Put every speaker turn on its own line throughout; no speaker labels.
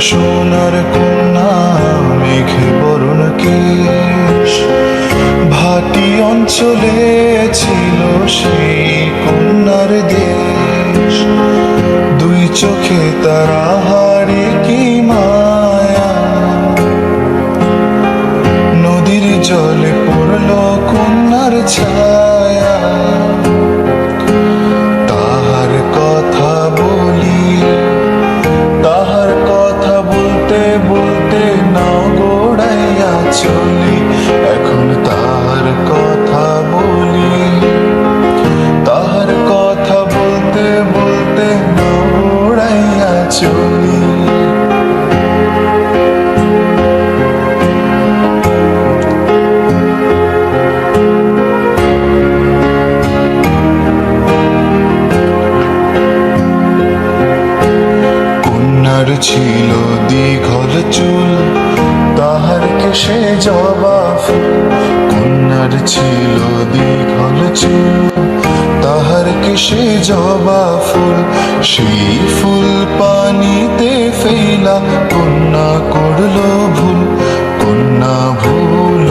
সোনার কন্যা, মেঘে বরণ কেশ। ভাটি অঞ্চলে ছিল সেই কন্যার দেশ। দুই চোখে তারা হারে কি মায়া। নদীর জলে পড়ল কন্যার ছায়া। ছিল দীঘল চুল, তাহার কেশে জবা কন্যার ছিল দীঘল চুল, তাহার কেশে জবা ফুল, সেই ফুল পানিতে ফেলা, কন্যা করল ভুল, কন্যা ভুল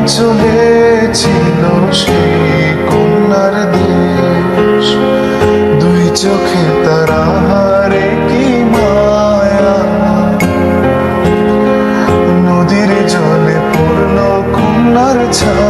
অঞ্চলে ছিল সেই কন্যার দেশ। দুই চোখে তারা হারে কি মায়া। নদীর জলে পড়ল কন্যার ছায়া।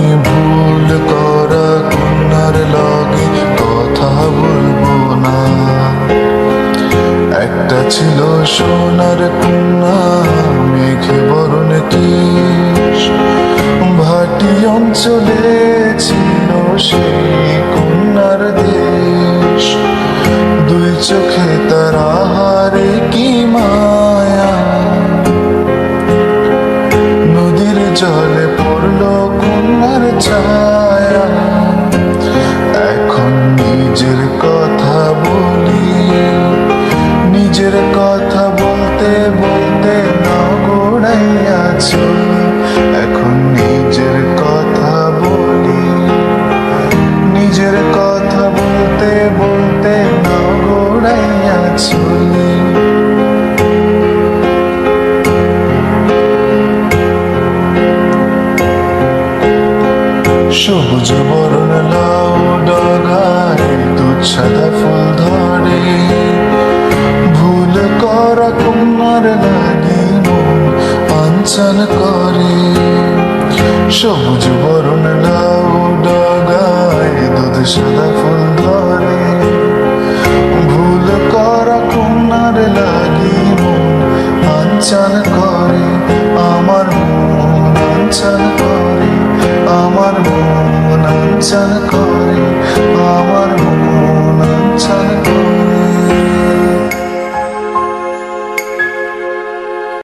ছিল সোনার কন্যা, মেঘে বরণ কেশ ভাটি অঞ্চলে ছিল সেই কন্যার দেশ। দুই চোখে তারা হারে কি মায়া। নদীর জলে পড়ল কন্যার ছায়া। এখন নিজের এখন নিজের কথা নিজের কথা বলতে বলতে না গোড়াইয়া চলি সবুজ বরণ লাউ ডগায়, দুধ, সাদা ফুল ধরে। ভুল কুমার মন পাঞ্চান করে। সবুজ বরণ লাউ ডগায়, দুধ সাদা ফুল ধরে। ভুল করা কুমার লাগি মন করে। আমার মন আঞ্চান করে, আমার মন আঞ্চান করে। আমার মন আঞ্চান করে।